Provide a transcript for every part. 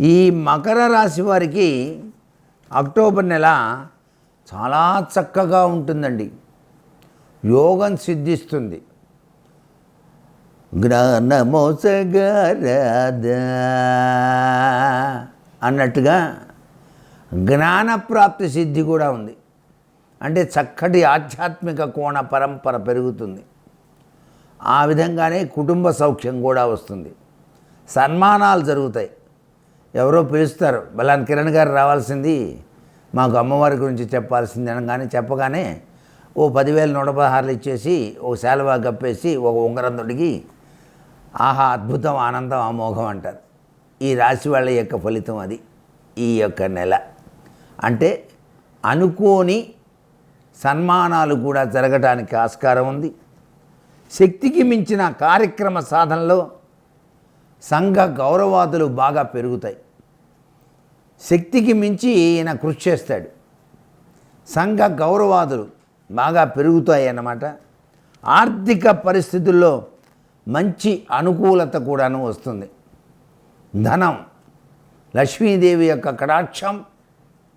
ఈ మకర రాశి వారికి అక్టోబర్ నెల చాలా చక్కగా ఉంటుందండి. యోగం సిద్ధిస్తుంది. జ్ఞానమోసగారాదా అన్నట్టుగా జ్ఞానప్రాప్తి సిద్ధి కూడా ఉంది. అంటే చక్కటి ఆధ్యాత్మిక కోణ పరంపర పెరుగుతుంది. ఆ విధంగానే కుటుంబ సౌఖ్యం కూడా వస్తుంది. సన్మానాలు జరుగుతాయి. ఎవరో పిలుస్తారు. బలాన్ కిరణ్ గారు రావాల్సింది మాకు అమ్మవారి గురించి చెప్పాల్సింది అనగానే చెప్పగానే ఓ పదివేల నూట పదహారులు ఇచ్చేసి ఓ శాలువా కప్పేసి ఒక ఉంగరం తొడిగి ఆహా అద్భుతం ఆనందం అమోఘం అంటారు. ఈ రాశి వాళ్ళ యొక్క ఫలితం అది ఈ యొక్క నెల. అంటే అనుకోని సన్మానాలు కూడా జరగటానికి ఆస్కారం ఉంది. శక్తికి మించిన కార్యక్రమ సాధనలో సంఘ గౌరవాదులు బాగా పెరుగుతాయి. శక్తికి మించి ఈయన కృషి చేస్తాడు. సంఘ గౌరవాదులు బాగా పెరుగుతాయి అన్నమాట ఆర్థిక పరిస్థితుల్లో మంచి అనుకూలత కూడాను వస్తుంది. ధనం లక్ష్మీదేవి యొక్క కటాక్షం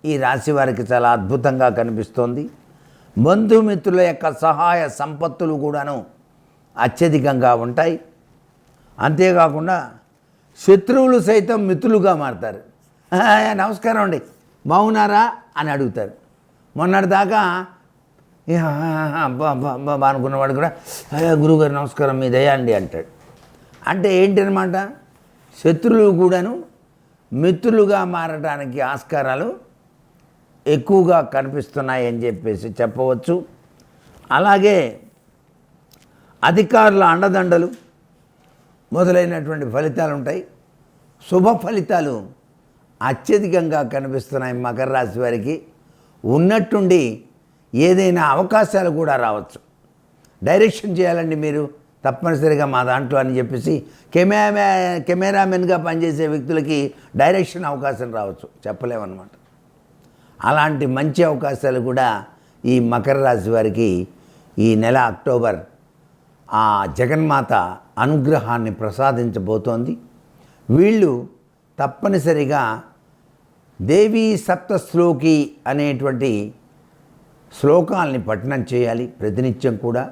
ఈ రాశి వారికి చాలా అద్భుతంగా కనిపిస్తోంది. బంధుమిత్రుల యొక్క సహాయ సంపత్తులు కూడాను అత్యధికంగా ఉంటాయి. అంతేకాకుండా శత్రువులు సైతం మిత్రులుగా మారతారు. నమస్కారం అండి. బాగున్నారా అని అడుగుతారు. మొన్నటిదాకా అబ్బా అబ్బా అబ్బా అనుకున్నవాడు కూడా "అయ్యా, గురువుగారు నమస్కారం మీ దయా అండి అంటాడు. అంటే ఏంటనమాట శత్రువులు కూడాను మిత్రులుగా మారడానికి ఆస్కారాలు ఎక్కువగా కనిపిస్తున్నాయని చెప్పేసి చెప్పవచ్చు. అలాగే అధికారుల అండదండలు మొదలైనటువంటి ఫలితాలు ఉంటాయి శుభ ఫలితాలు అత్యధికంగా కనిపిస్తున్నాయి మకర రాశి వారికి. ఉన్నట్టుండి ఏదైనా అవకాశాలు కూడా రావచ్చు. డైరెక్షన్ చేయాలండి మీరు. తప్పనిసరిగా మా దాంట్లో అని చెప్పేసి కెమెరా కెమెరామెన్గా పనిచేసే వ్యక్తులకి డైరెక్షన్ అవకాశం రావచ్చు. చెప్పలేమన్నమాట. అలాంటి మంచి అవకాశాలు కూడా ఈ మకర రాశి వారికి ఈ నెల అక్టోబర్ ఆ జగన్మాత అనుగ్రహాన్ని ప్రసాదించబోతోంది. వీళ్ళు తప్పనిసరిగా దేవీ సప్తశ్లోకి అనేటువంటి శ్లోకాల్ని పఠనం చేయాలి. ప్రతినిత్యం కూడా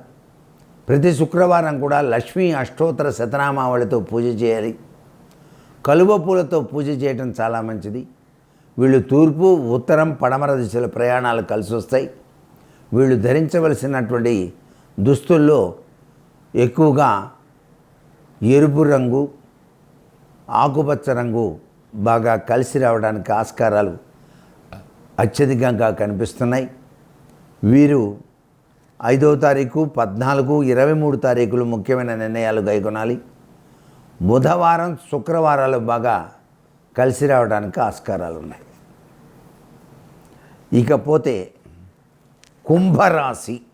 ప్రతి శుక్రవారం కూడా లక్ష్మీ అష్టోత్తర శతనామావళితో పూజ చేయాలి. కలువ పూలతో పూజ చేయటం చాలా మంచిది. వీళ్ళు తూర్పు ఉత్తరం పడమర దిశల ప్రయాణాలు కలిసి వస్తాయి. వీళ్ళు ధరించవలసినటువంటి దుస్తుల్లో ఎక్కువగా ఎరుపు రంగు ఆకుపచ్చ రంగు బాగా కలిసి రావడానికి ఆస్కారాలు అత్యధికంగా కనిపిస్తున్నాయి. వీరు ఐదవ తారీఖు పద్నాలుగు ఇరవై మూడు తారీఖులు ముఖ్యమైన నిర్ణయాలు గైకొనాలి బుధవారం శుక్రవారాలు బాగా కలిసి రావడానికి ఆస్కారాలు ఉన్నాయి. ఇకపోతే కుంభరాశి